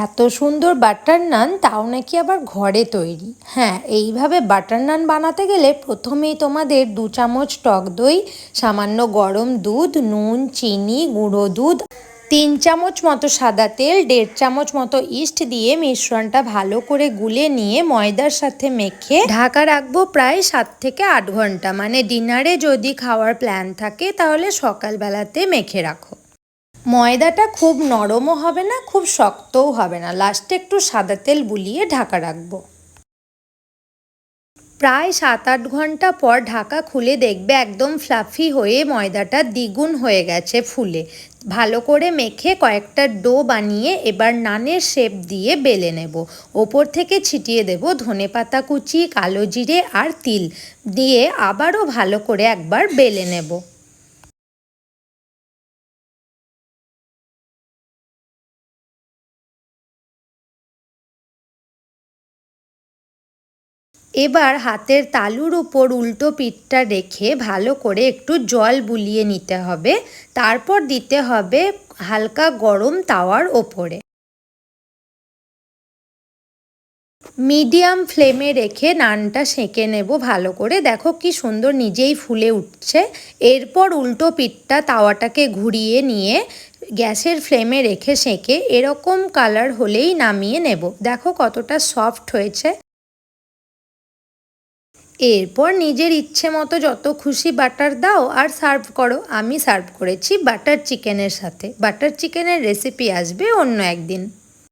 এত সুন্দর বাটার নান, তাও নাকি আবার ঘরে তৈরি? হ্যাঁ এইভাবে বাটার নান বানাতে গেলে প্রথমেই তোমাদের দু চামচ টক দই, সামান্য গরম দুধ, নুন, চিনি, গুঁড়ো দুধ, তিন চামচ মতো সাদা তেল, দেড় চামচ মতো ইস্ট দিয়ে মিশ্রণটা ভালো করে গুলে নিয়ে ময়দার সাথে মেখে ঢাকা রাখব প্রায় সাত থেকে আট ঘণ্টা। মানে ডিনারে যদি খাওয়ার প্ল্যান থাকে, তাহলে সকালবেলাতে মেখে রাখো। ময়দাটা খুব নরমও হবে না, খুব শক্তও হবে না। লাস্টে একটু সাদা তেল বুলিয়ে ঢাকা রাখব। প্রায় সাত আট ঘণ্টা পর ঢাকা খুলে দেখবে একদম ফ্লাফি হয়ে ময়দাটা দ্বিগুণ হয়ে গেছে ফুলে। ভালো করে মেখে কয়েকটা ডো বানিয়ে এবার নানের শেপ দিয়ে বেলে নেব। ওপর থেকে ছিটিয়ে দেব ধনে পাতা কুচি, কালো জিরে আর তিল। দিয়ে আবারও ভালো করে একবার বেলে নেব। এবার হাতের তালুর উপর উল্টো পিঠটা রেখে ভালো করে একটু জল বুলিয়ে নিতে হবে। তারপর দিতে হবে হালকা গরম তাওয়ার ওপরে। মিডিয়াম ফ্লেমে রেখে নানটা সেঁকে নেব ভালো করে। দেখো কি সুন্দর নিজেই ফুলে উঠছে। এরপর উল্টো পিঠটা তাওয়াটাকে ঘুরিয়ে নিয়ে গ্যাসের ফ্লেমে রেখে সেঁকে এরকম কালার হলেই নামিয়ে নেব। দেখো কতটা সফট হয়েছে। এরপর নিজের ইচ্ছে মতো যত খুশি বাটার দাও আর সার্ভ করো। আমি সার্ভ করেছি বাটার চিকেনের সাথে। বাটার চিকেনের রেসিপি আসবে অন্য একদিন।